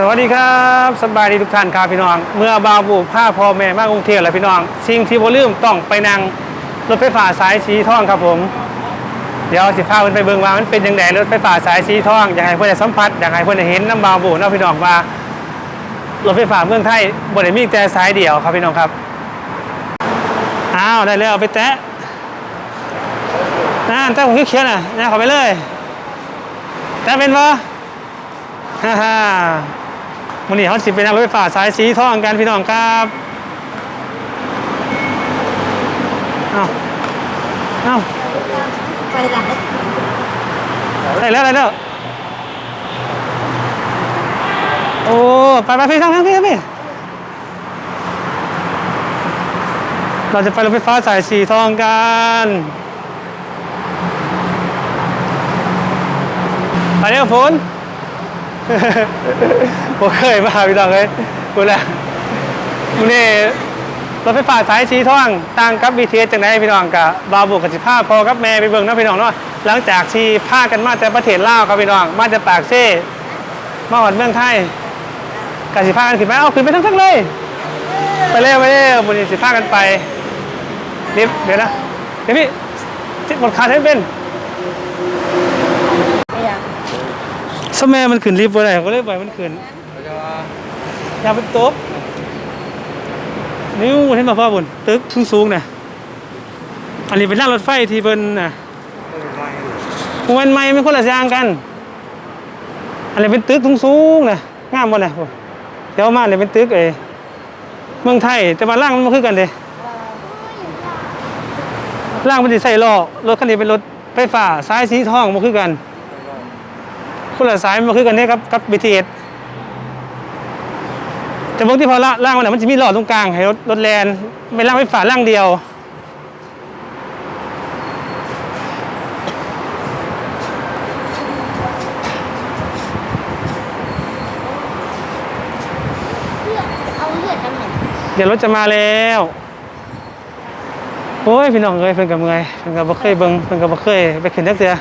สวัสดีครับสบายดีทุกท่านครับพี่น้อง เมื่อบาบุผ้าพ่อแม่มากรุงเทพแล้วพี่น้อง สิ่งที่บ่ลืมต้องไปนั่งรถไฟฟ้าสายสีทองครับผม เดี๋ยวสิพาเพิ่นไปเบิ่งว่ามันเป็นยังไงรถไฟฟ้าสายสีทองอยากให้เพิ่นได้สัมผัสอยากให้เพิ่นได้เห็นน้ำบาบุเนาะพี่น้องว่ารถไฟฟ้าเมืองไทยบ่ได้มีแต่สายเดียวครับพี่น้องครับอ้าวได้แล้วเอาไปแตะนั่นแตะผมเขียวๆน่ะนะเข้าไปเลยแตะเป็นบ่ฮ่าฮ่า วันนี้เขาสิไปนั่งรถไฟฟ้าสายสีทองกันพี่น้องครับเอาเอาไปหลังได้แล้วได้แล้วโอ้ไปไปพี่ทางทางพี่ทางพี่เราจะไปรถไฟฟ้าสายสีทองกันไปเร็วฝน ผมเคยมาพี่น้องเลยกูแหละมูนี่รถไฟฟ้าสายสีทองต่างกับบีเทสจังไดพี่น้องกับบาวบุกกับสิพาพอกับแม่ไปเบิ่งเนาะพี่น้องเนาะหลังจากที่พากันมาแต่ประเทศลาวครับพี่น้อง มาจากปากเซ่มาหอดเมืองไทยกับสิพากันขึ้นไปเอาขึ้นไปทั้งๆเลย ไปเร็วไปเร็วมูนี่สิพากันไปลิฟต์เดี๋ยวนะเดี๋ยวพี่จิบดขาให้เป็นไม่อยากสมัยมันขึ้นลิฟต์บ่ได้ก็เลยปล่อยมันขึ้นอ ย่าไปตบนิ้วเห็นบ่พ่อบุญตึกสูงสูงๆน่ะอันนี้เป็นรางรถไฟที่เพิ่นน่ะมันไม่ไม่คนละอย่างกัน อันนี้เป็นตึกสูงสูงๆน่ะงามบ่น่ะพุ่นเดี๋ยวมาเนี่ยเป็นตึกเอเมืองไทยแต่ว่าร่างมันบ่คือกันเด้ร่างมันสิใส่ล้อรถคันนี้เป็นรถไฟฟ้าสายสีทองบ่คือกันคนละสายมันคือกันเนี่ยครับกับ BTS แต่บางที่พอละล่างมันนะมันจะมีหลอดตรงกลางให้รถรถแลนไม่ล่างไฟฝาล่างเดียวเอาเลือดกันหน่อยเดี๋ยวรถจะมาแล้วโอ้ยพี่น้องเอ้ยเพิ่นกับเมื่อยเพิ่นกับบ่เคยเบิ่งเพิ่นกับบ่เคยไปขึ้นจักเทื่อ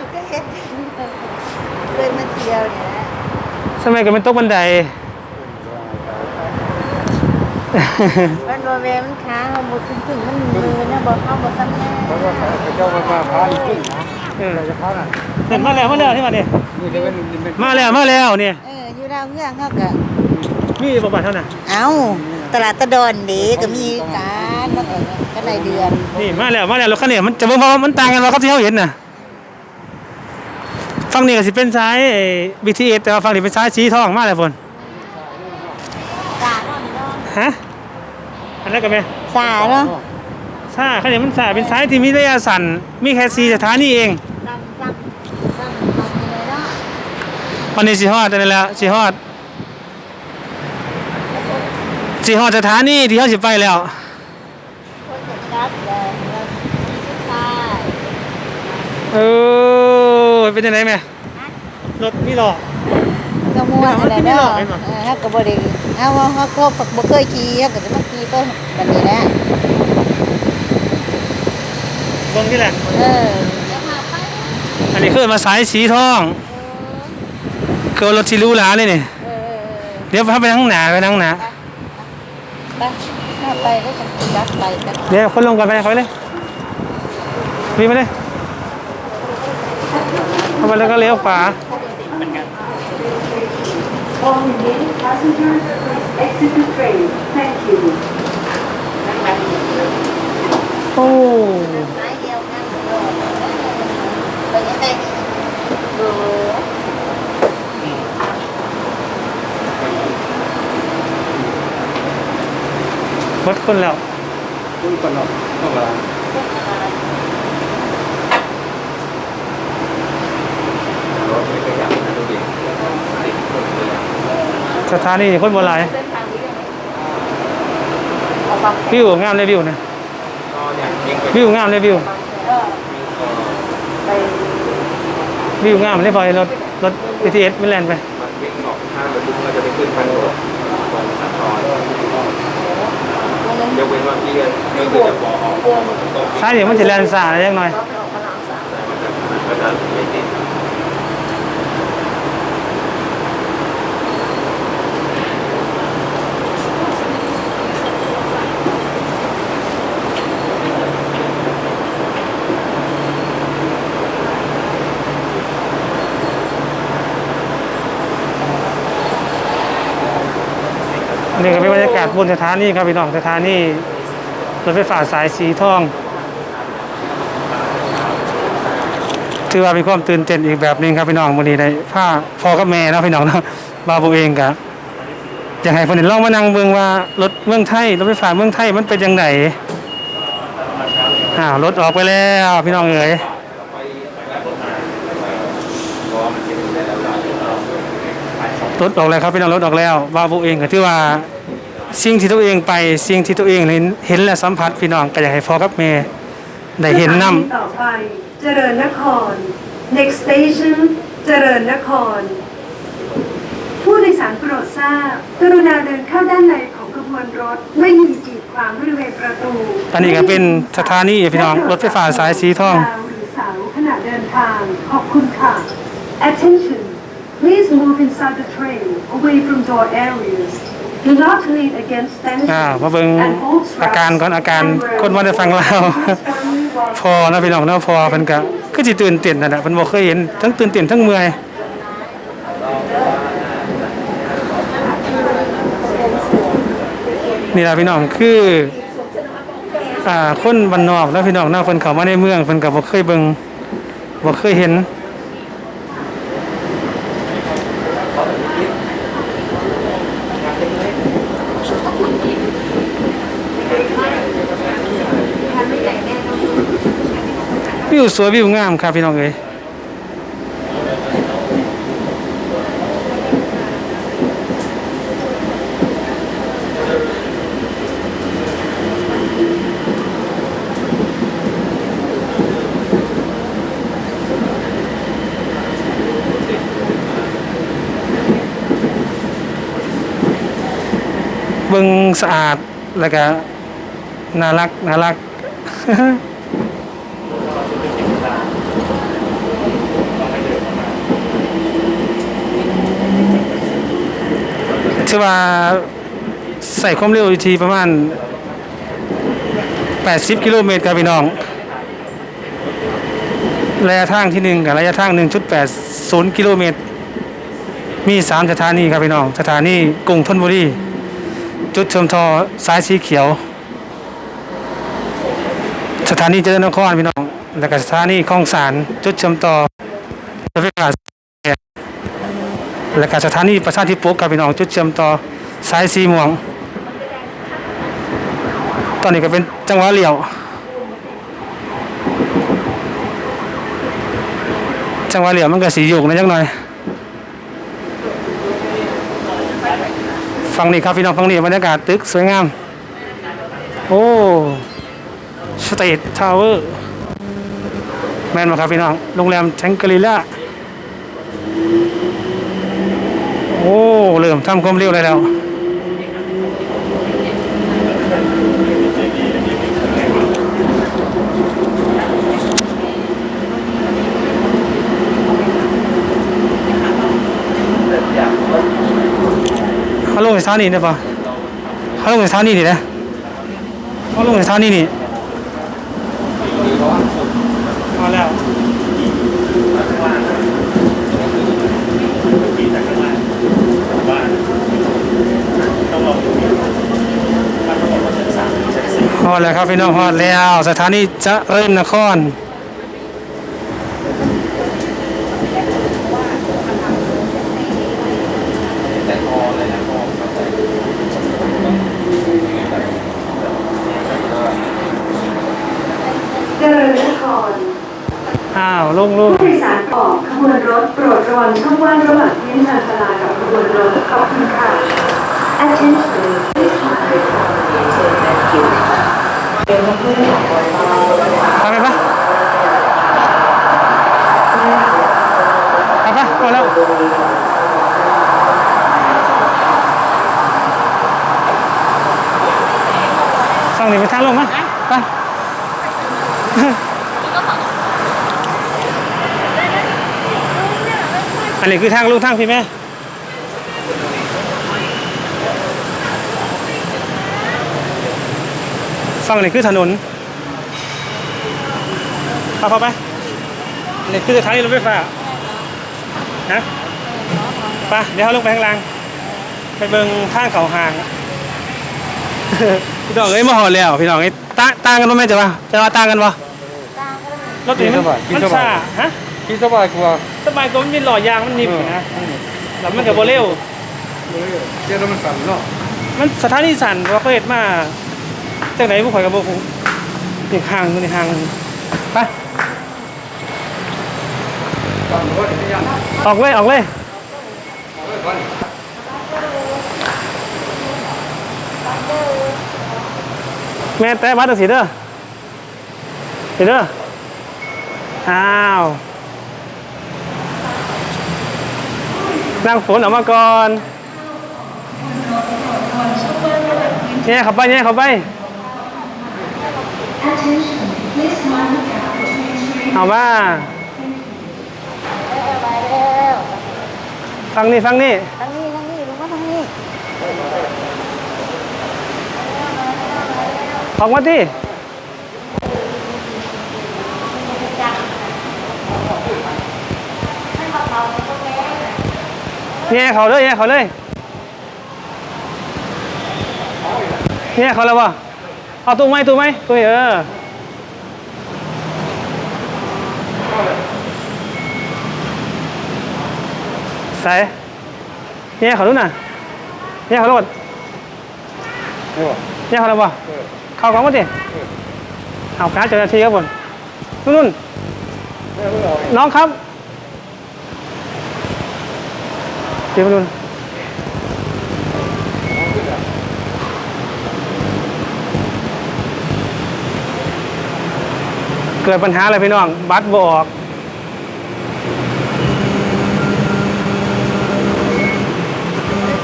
เคยมาเที่ยวเนี่ยนะสมัยก็เป็นตกบันได มันบริเวณมันค้างเอาหมดถึงถึงมันมือนะบอกเข้าบอกซ้ำแน่เพราะว่าเขาเจ้ามาพาขึ้นนะเออจะพาน่ะเห็นมาแล้วมาแล้วที่มานี่นี่จะเป็นมาแล้วมาแล้วนี่เอออยู่ดาวเงื่อนเขาก็มีบ่บาทเท่าน่ะเอาตลาดตะดอนดีก็มีการแล้วก็ก็รายเดือนนี่มาแล้วมาแล้วรถคันนี้มันจะเบิ่งว่ามันต่างกันว่ากับที่เฮาเห็นน่ะฝั่งนี้ก็สิเป็นสายไอ้ BTS แต่ว่าฝั่งนี้เป็นสายสีทองมาแล้วพุ่นสาเนาะพี่น้องฮะ อันนั้นก็แม่สาเนาะซ่าคันนี้มันสายเป็นสายที่มีระยะสั้นมีแค่4สถานีเองซ้ำซ้ำซ้ำซ้ำเลยเนาะวันนี้สิฮอดอันนั้นแหล้วสิฮอดสิฮอดสถานีที่เฮาสิไปแล้วคนจะจับเลยเราสุดท้ายเออเป็นจังไดแม่รถมีหลอก ก็ม่วนอะไรไม่หรเนาะอกไม่หรอกเออเฮาก็บ่ได้ เฮาว่าเฮาก็บ่เคยขี่เฮาก็จะมาขี่ต้นแบบนี้แหละเบิ่งนี่แหละ เอออันนี้คือมาสายสีทองคือรถที่หรู้หลาเลยนี่เออเดี๋ยวพาไปทางหน้าไปทางหน้าไปถ้าไปก็จะจับไปกันเดี๋ยวคนลงก่อนไปเขาไปเลยวิ่งไปเลยเข้าไปแล้วก็เลี้ยวขวา All remaining passengers, please exit the train. Thank you. โอ้สายเดียวกันไปยังไงดูรถคนแล้วขึ้นก่อนเนาะต้องมา สถานีคนโบราณวิวงามเลยวิวนะวิวงามเลยวิววิวงามเลยพอยรถรถ BTS ไม่แล่นไปมันวิ่งออกข้างประตูก็จะไปขึ้นทางด่วนตรงสันทรยกเว้นว่าพี่ก็ก็คือจะบอกออกตรงซ้ายเดี๋ยวมันจะแล่นสายยังหน่อย ก็จะไม่ติด นี่ก็เป็นบรรยากาศบนสถานีครับพี่น้องสถานีรถไฟฟ้าสายสีทองถือว่าเป็นความตื่นเต้นอีกแบบหนึงครับพี่น้องวันนี้ได้ผ้าพอกับแม่นะพี่น้องนะบาบูเองกะอยากให้คนอื่นลองมานั่งเบิ่งว่ารถเมืองไทยรถไฟฟ้าเมืองไทยมันเป็นยังไงอ้ารถออกไปแล้วพี่น้องเอ๋ยรถออกแล้วครับพี่น้องรถออกแล้วบาบูเองก็ถือว่า สิ่งที่ตัวเองไปสิ่งที่ตัวเองเห็นเห็นและสัมผัสพี่น้องก็อยากให้พ่อกับแม่ได้เห็นนํสถานีต่อไป เจริญนคร next station เจริญนคร ผู้โดยสารโปรดทราบกรุณาเดินเข้าด้านในของขบวนรถไม่มีกีดขวางบริเวณประตูอันนี้ก็เป็นสถานีพี่น้องรถไฟฟ้าสายสีทองดาวหรือเสาขณะเดินทางขอบคุณค่ะ attention please move inside the train away from door areas do not lean against อ่า stanchions มาเบิ่ง and hold straps อาการก่อนอาการ and rails. คนว่าได้ฟังเราพอนะพี่น้องเนาะพอเพิ่นก็คือสิตื่นเต้นนั่นแหละเพิ่นบ่เคยเห็นทั้งตื่นเต้นทั้งเมื่อยนี่ล่ะพี่น้องคืออ่าคนบ้านนอกแล้วพี่น้องเนาะเพิ่นเข้ามาในเมืองเพิ่นก็บ่เคยเบิ่งบ่เคยเห็น สวยวิวงามครับพี่น้องเอ้ยเบิ่งสะอาดแล้วก็น่ารักน่ารัก ถือว่าใส่ความเร็วอยู่ที่ประมาณ 80 กิโลเมตรครับพี่น้อง ระยะทางที่หนึ่งกับระยะทาง 1.80 กิโลเมตร มี 3 สถานีครับพี่น้อง สถานีกรุงธนบุรี จุดชมทอสายสีเขียว สถานีเจริญนครพี่น้อง แล้วก็สถานีคลองสารจุดชมต่อรถไฟฟ้า และการสถานีประชาธิปกกับพี่น้องจุดเชื่อมต่อสายสีม่วง ตอนนี้ก็เป็นจังหวะเลี้ยว จังหวะเลี้ยวมันก็สีโยกนะจังหน่อยฟังนี่ครับพี่น้องฟังนี่บรรยากาศตึกสวยงาม โอ้สเตททาวเวอร์แมนมาครับพี่น้อง โรงแรมแชงกรีล่า โอ้เริ่มทำความเร็วเลยแล้วเขาลงในสถานีได้ปะเขาลงในสถานีนี่นะเขาลงในสถานีนี่มาแล้ว ฮอดแล้วครับพี่น้องฮอดแล้วสถานีเจะเริ่มนครเจริญนครอ้าวลงลงผู้โดยสารออกขบวนรถโปรดระวังช่องว่างระหว่างพื้นชานชาลากับขบวนรถขอบคุณค่ะ Attention please hold the phone until thank you ไปไหมปะไปปะพอแล้วส่องหนีไปทางลงมั้ยไปอันนี้คือทางลูกทางพี่แม่ ฝั่งนี้คือถนนพาพอไปอันนี้คือสถานีรถไฟฟ้านะไปเดี๋ยวเขาลงไปข้างล่าง ไปเบิ่งทางเขาห่างพี่น้องเอ้ยมาหอดแล้วพี่น้องเอ้ยต่างต่างกันบ่แม่นจ้ะวะจะว่าต่างกันบ่ตาก็เลยรถนี้มันมันซ่าฮะที่สบายกว่าสบายตัวมันมีหล่อยางมันนิ่มนะแล้วมันก็บ่เร็วเจ้าแล้วมันสั่นเนาะมันสถานีสั่นว่าเขาเฮ็ดมา จังไดบ่ข่อยก็บ่ฮู้นี่ห่างตัวนี้ห่างไปออกเลยออกเลยแม่แต่บัตรสีเด้อสีเด้ออ้าวนั่งฝนออกมาก่อนแย่เข้าไปแย่เข้าไป เอามาเอาไปแล้วฟังนี่ฟังนี่ทางนี้ทางนี้ลุงมาทางนี้ออกมาที่แย่เขาเลยแย่เขาเลยแย่เขาแล้ววะ เอาตู้ไหมตู้ไหมตู้เออใส่แย่เขาดูน่ะแย่เขาโลดนี่ยเขาแล้ววะเออเข้ากล่องมาดิเอาการเจ้าหน้าที่ครับผมนุ่นนุ่นเออเอาน้องครับเดี๋ยวนุ่น เกิดปัญหาอะไรพี่น้อง บัตรบออก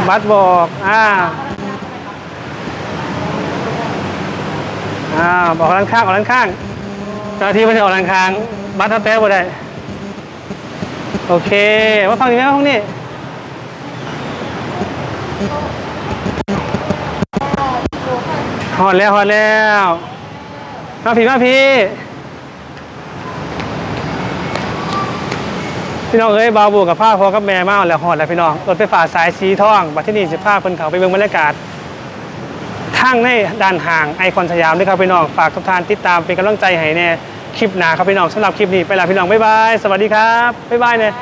บัตรบอกอ่าอ่าบอกด้านข้างออกด้านข้างเจ้าที่ไม่ได้ออกด้านข้าง บัตรทับแต้บ่ได้ โอเคมาฟังดีไหมฟังนี่หอดแล้วหอดแล้วมาพี่มาพี่ พี่น้องเอ้ยบาวบูกับผ้าพอกับแม่มาแล้วหอดแล้วพี่น้องรถไฟฟ้าสายสีทองบัตรที่นี่สิผ้าคนเขาไปเบิ่งบรรยากาศทางในด้านห่างไอคอนสยามด้วยครับพี่น้องฝากทุกท่านติดตามเป็นกำลังใจให้แน่คลิปหนาครับพี่น้องสำหรับคลิปนี้ไปแล้วพี่น้องบ๊ายบายสวัสดีครับบ๊ายบายเนี่ย